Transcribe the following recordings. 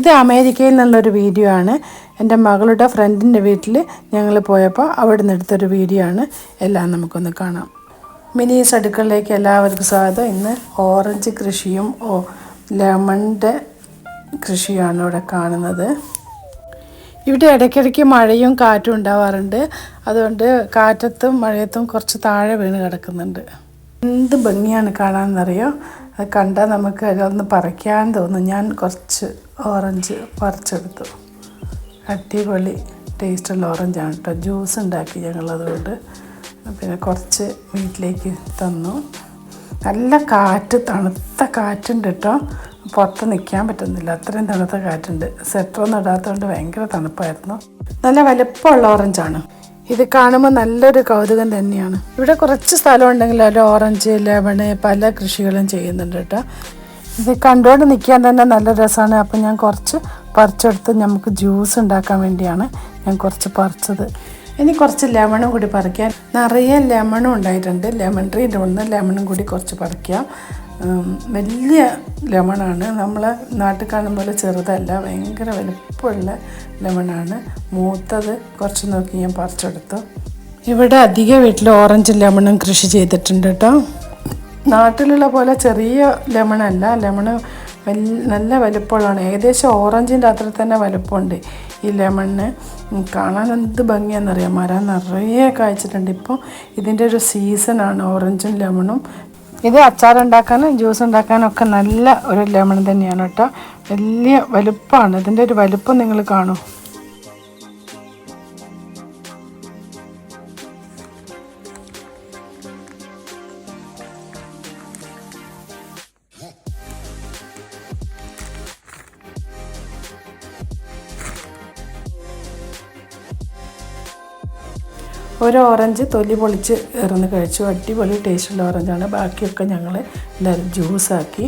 ഇത് അമേരിക്കയിൽ നിന്നുള്ളൊരു വീഡിയോ ആണ്. എന്റെ മകളുടെ ഫ്രണ്ടിന്റെ വീട്ടിൽ ഞങ്ങൾ പോയപ്പോൾ അവിടെ നിന്ന് എടുത്തൊരു വീഡിയോ ആണ്. എല്ലാം നമുക്കൊന്ന് കാണാം. മിനീസ് അടുക്കളിലേക്ക് എല്ലാവർക്കും സ്വാഗതം. ഇന്ന് ഓറഞ്ച് കൃഷിയും ഓ ലെമണിന്റെ കൃഷിയാണ് ഇവിടെ കാണുന്നത്. ഇവിടെ ഇടയ്ക്കിടയ്ക്ക് മഴയും കാറ്റും ഉണ്ടാവാറുണ്ട്. അതുകൊണ്ട് കാറ്റത്തും മഴയത്തും കുറച്ച് താഴെ വീണ് കിടക്കുന്നുണ്ട്. എന്ത് ഭംഗിയാണ് കാണാമെന്നറിയോ അത് കണ്ടാൽ നമുക്ക് അതൊന്ന് പറിക്കാൻ തോന്നും. ഞാൻ കുറച്ച് ഓറഞ്ച് പറിച്ചെടുത്തു. അടിപൊളി ടേസ്റ്റുള്ള ഓറഞ്ചാണ് കേട്ടോ. ജ്യൂസ് ഉണ്ടാക്കി ഞങ്ങളതുകൊണ്ട്. പിന്നെ കുറച്ച് വീട്ടിലേക്ക് തന്നു. നല്ല കാറ്റ് തണുത്ത കാറ്റുണ്ട് കേട്ടോ. പുറത്ത് നിൽക്കാൻ പറ്റുന്നില്ല. അത്രയും തണുത്ത കാറ്റുണ്ട്. സ്വെറ്ററൊന്നും ഇടാത്തതുകൊണ്ട് ഭയങ്കര തണുപ്പായിരുന്നു. നല്ല വലുപ്പമുള്ള ഓറഞ്ചാണ്. ഇത് കാണുമ്പോൾ നല്ലൊരു കൗതുകം തന്നെയാണ്. ഇവിടെ കുറച്ച് സ്ഥലം ഉണ്ടെങ്കിൽ ഒരു ഓറഞ്ച് ലെമണ് പല കൃഷികളും ചെയ്യുന്നുണ്ട് കേട്ടോ. ഇത് കണ്ടുകൊണ്ട് നിൽക്കാൻ തന്നെ നല്ല രസമാണ് അപ്പം ഞാൻ കുറച്ച് പറിച്ചെടുത്ത് നമുക്ക് ജ്യൂസ് ഉണ്ടാക്കാൻ വേണ്ടിയാണ് ഞാൻ കുറച്ച് പറിച്ചത്. ഇനി കുറച്ച് ലെമണും കൂടി പറിക്കാൻ നിറയെ ലെമണും ഉണ്ടായിട്ടുണ്ട്. ലെമൺ ട്രീന്റെ ഒന്ന് ലെമണും കൂടി കുറച്ച് പറിക്കാം. വലിയ ലെമണാണ്. നമ്മൾ നാട്ടിൽ കാണുന്ന പോലെ ചെറുതല്ല ഭയങ്കര വലുപ്പമുള്ള ലെമണാണ്. മൂത്തത് കുറച്ച് നോക്കി ഞാൻ പറിച്ചെടുത്തു. ഇവിടെ അധിക വീട്ടിൽ ഓറഞ്ച് ലെമണും കൃഷി ചെയ്തിട്ടുണ്ട് കേട്ടോ. നാട്ടിലുള്ള പോലെ ചെറിയ ലെമണല്ല. ലെമണ് വൽ നല്ല വലുപ്പമുള്ളതാണ്. ഏകദേശം ഓറഞ്ചിന്റെ അത്ര തന്നെ വലുപ്പമുണ്ട് ഈ ലെമണിന് കാണാൻ എന്ത് ഭംഗിയാണെന്നറിയാം മരം നിറയെ കായ്ച്ചിട്ടുണ്ട്. ഇപ്പോൾ ഇതിന്റെ ഒരു സീസണാണ് ഓറഞ്ചും ലെമണും. ഇത് അച്ചാറുണ്ടാക്കാനും ജ്യൂസ് ഉണ്ടാക്കാനും ഒക്കെ നല്ല ഒരു ലെമൺ തന്നെയാണ് കേട്ടോ. വലിയ വലുപ്പമാണ് ഇതിന്റെ ഒരു വലുപ്പം നിങ്ങൾ കാണൂ. ഒരു ഓറഞ്ച് തൊലി പൊളിച്ച് ഇറന്ന് കഴിച്ചു. അടിപൊളി ടേസ്റ്റുള്ള ഓറഞ്ചാണ്. ബാക്കിയൊക്കെ ഞങ്ങൾ എല്ലാവരും ജ്യൂസാക്കി.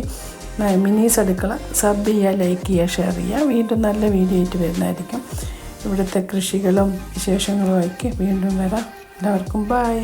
മിനീസ് അടുക്കള. സബ് ചെയ്യുക ലൈക്ക് ചെയ്യുക ഷെയർ ചെയ്യുക. വീണ്ടും നല്ല വീഡിയോ ആയിട്ട് വരുന്നതായിരിക്കും. ഇവിടുത്തെ കൃഷികളും വിശേഷങ്ങളും ആക്കി വീണ്ടും വരാം. എല്ലാവർക്കും ബായ്